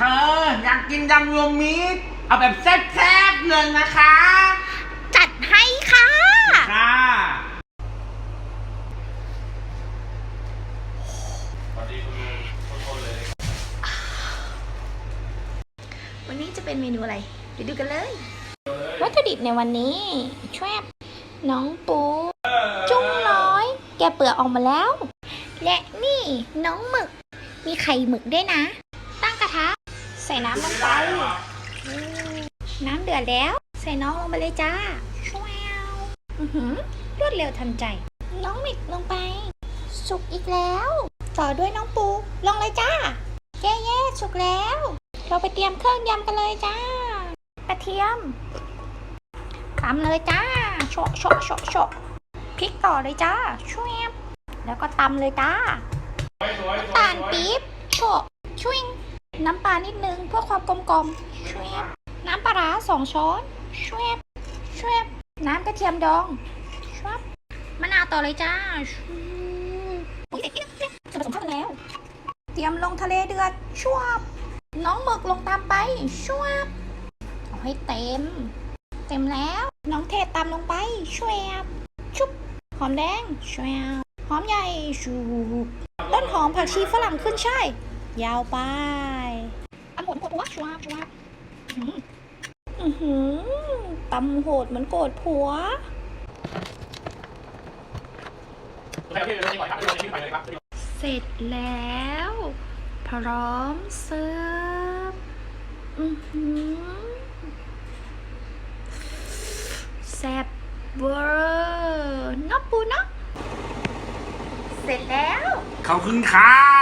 ธออยากกินยำรวมมิตรเอาแบบแซ่บๆเลยนะคะ จัดให้ค่ะ ค่ะสวัสดีคุณลุงทุกคนเลยวันนี้จะเป็นเมนูอะไรเดี๋ยวดูกันเลย วัตถุดิบในวันนี้แชบน้องปู จุ้งน้อย แกะเปลือกออกมาแล้ว และนี่น้องหมึก มีไข่หมึกด้วยนะตั้งกระทะใส่น้ำลงไปอืมน้ำเดือดแล้ว ใส่น้องลงไปเลยจ้าชววอื้อหือรวดเร็วทันใจ น้องหมึกลงไป สุกอีกแล้ว ต่อด้วยน้องปู ลงเลยจ้าเย้เย้สุกแล้ว เราไปเตรียมเครื่องยำกันเลยจ้ากระเทียมตำเลยจ้าโชะโชะโชะโชะพริกต่อเลยจ้าชวบแล้วก็ตำเลยจ้าสวยสวยน้ำตาลปี๊บโชะชวิง น้ำปลานิดนึงเพื่อความกลมกลมชวบน้ำปลาร้าสองช้อนชวบชวบน้ำกระเทียมดองชวบมะนาวต่อเลยจ้าชวบจะผสมเข้ากันแล้ว เตรียมลงทะเลเดือดชวบน้องหมึกลงตามไปชวบเอาให้เต็ม เต็มแล้ว น้องเทศตามลงไปชวบชุบหอมแดงชวบหอมใหญ่ชูต้นหอมผักชีฝรั่งขึ้นช่าย ยาวไปตำโหดโหดวะชวบชวบอื้อหืออือหือตำโหดเหมือนโกรธผัวโอเคโอเคเดี๋ยวนี้ก่อนครับเดี๋ยวนี้ไปเลยครับเสร็จแล้ว พร้อมเสิร์ฟอือหือแซ่บเวอร์เนับปูเนับเสร็จแล้วขอบคุณค่ะ